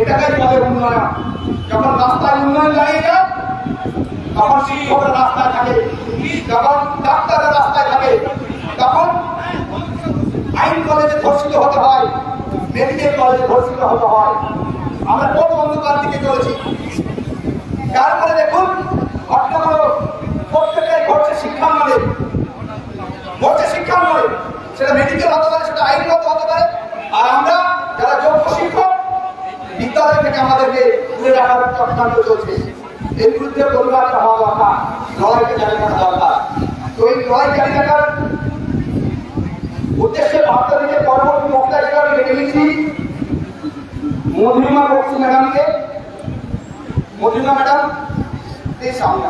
এটাকেই বলে উন্নয়ন। যখন রাস্তার উন্নয়ন দাঁড়িয়ে যায় তখন শিক্ষকরা রাস্তায় থাকে। যখন ডাক্তাররা রাস্তায় থাকে, তখন আইন কলেজে ধর্ষিত হতে হয়, মেডিকেল কলেজে ধর্ষিত হতে হয়। আমরা কোন অন্ধকার দিকে চলেছি? তারপরে দেখুন ঘটনাগুলো প্রত্যেকটাই ঘটছে শিক্ষার নামে ঘটছে শিক্ষার নামে সেটা মেডিকেল হতে পারে সেটা আইনগত হতে পারে আর আমরা যারা যোগ্য শিক্ষক বিদ্যালয় থেকে আমাদেরকে দূরে রাখার চক্রান্ত চলছে। এর বিরুদ্ধে পরিবারটা হওয়া দরকার লড়াইকে জারি করা দরকার। তো এই লড়াই জারি রাখার উদ্দেশ্যে ভাবতে থেকে পরবর্তী বক্তা হিসাবে ডেকে নিচ্ছি। মধুরিমা বক্সি ম্যাডামকে। মধুরিমা ম্যাডাম প্লিজ সামনে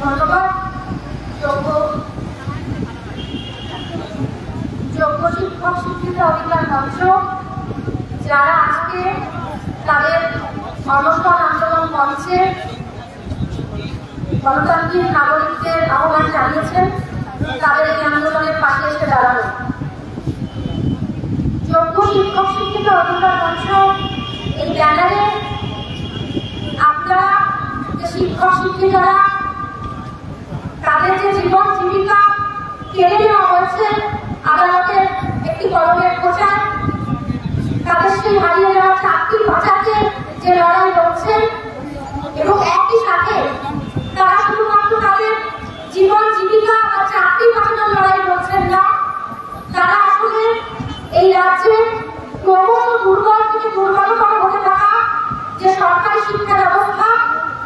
ধন্যবাদ শিক্ষক নাগরিকদের আহ্বান জানিয়েছেন তাদের আন্দোলনের পাশে এসে দাঁড়ানো যোগ্য শিক্ষক শিক্ষিত অধিকার মঞ্চ এই ব্যানারে শিক্ষক শিক্ষিকারা তাদের যে জীবন জীবিকা কেড়ে নেওয়া হয়েছে আদালতের একটি কলমের খোঁজায় তাদের সেই হারিয়ে যাওয়া চাকরি বাঁচাতে যে লড়াই লড়ছেন এবং একই সাথে তারা শুধুমাত্র তাদের জীবন জীবিকা বা চাকরি বাঁচানোর লড়াই লড়ছেন না, তারা আসলে এই রাজ্যে ক্রমশ দুর্বল থেকে দুর্বলতর হতে থাকা যে সরকারি শিক্ষা ব্যবস্থা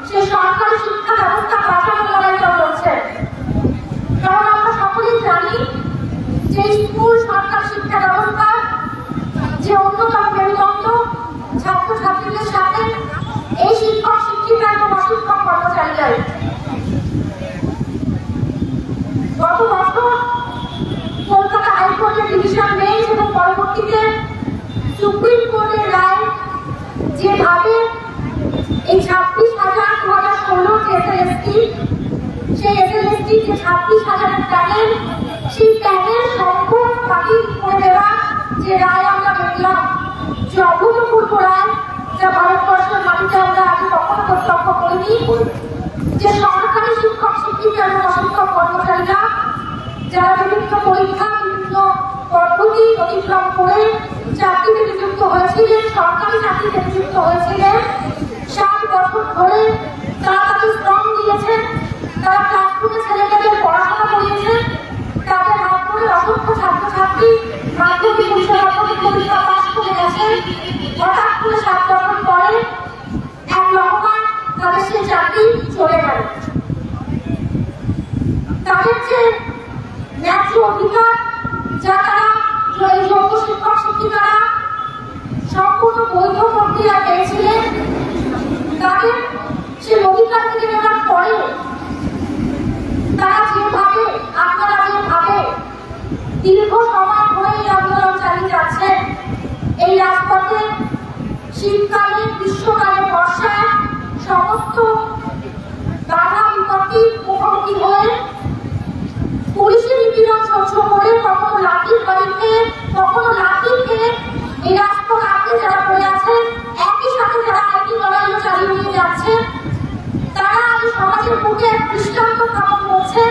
সেই সরকারি শিক্ষা ব্যবস্থা বাঁচানোর লড়াইটা লড়ছে কারণ আমরা সকলেই জানি যে স্কুল সরকার শিক্ষা ব্যবস্থা যে অন্যতম মেরুদণ্ড ছাত্রছাত্রীদের সাথে এই শিক্ষক শিক্ষিকা এবং অশিক্ষক কর্মচারীরাই গত বছর কলকাতা হাইকোর্টের ডিভিশন বেঞ্চ এবং সুপ্রিম কোর্টের রায় যেভাবে এই ছাব্বিশ হাজার হাজার ষোলো এসএলএসটি, সেই এসএলএসটি যে ছাব্বিশ হাজারের প্যানেল, সেই প্যানেল বাতিল করে দেওয়া যে রায় আমরা দেখলাম যে অভূতপূর্ব রায় যা ভারতবর্ষের মাটিতে আমরা আগে কখনো প্রত্যক্ষ করিনি, যে সরকারি শিক্ষক শিক্ষিকা এবং অশিক্ষক কর্মচারীরা যারা বিভিন্ন পরীক্ষা অতিক্রম করে চাকরিতে নিযুক্ত হয়েছিলেন, সরকারি চাকরিতে নিযুক্ত হয়েছিলেন। সাত বছর ধরে তারা তাকে শ্রম দিয়েছেন, তারা ক্লাসরুমে ছেলেমেয়েদের পড়াশোনা করিয়েছেন তাদের হাত ধরে অসংখ্য ছাত্রছাত্রী মাধ্যমিক উচ্চ মাধ্যমিক পরীক্ষা পাশ করে গেছেন। হঠাৎ করে সাত বছর পরে এক রকমান তাদের সেই চাকরি চলে গেল। তাদের যে ন্যায্য অধিকার, যা তারা এই সম্পূর্ণ বৈধ প্রক্রিয়া পেয়েছিলেন তাদের সেই অধিকার থেকে নেওয়ার পরে তারা যেভাবে আপনারা যেভাবে দীর্ঘ সময় ধরে এই আন্দোলন চালিয়ে যাচ্ছেন এই রাজপথে শীতকালে গ্রীষ্মকালে বর্ষায় সমস্ত বাধা বিপত্তি মুখোমুখি হয়ে পুলিশের নিপীড়ন সহ্য করে কখনো লাঠির বাড়িতে কখনো লাঠি খেয়ে এই রাজপথ আগে যারা পড়ে আছেন একই সাথে যারা আইনি লড়াইও চালিয়ে নিয়ে যাচ্ছেন তারা এই সমাজের বুকে এক দৃষ্টান্ত স্থাপন করছেন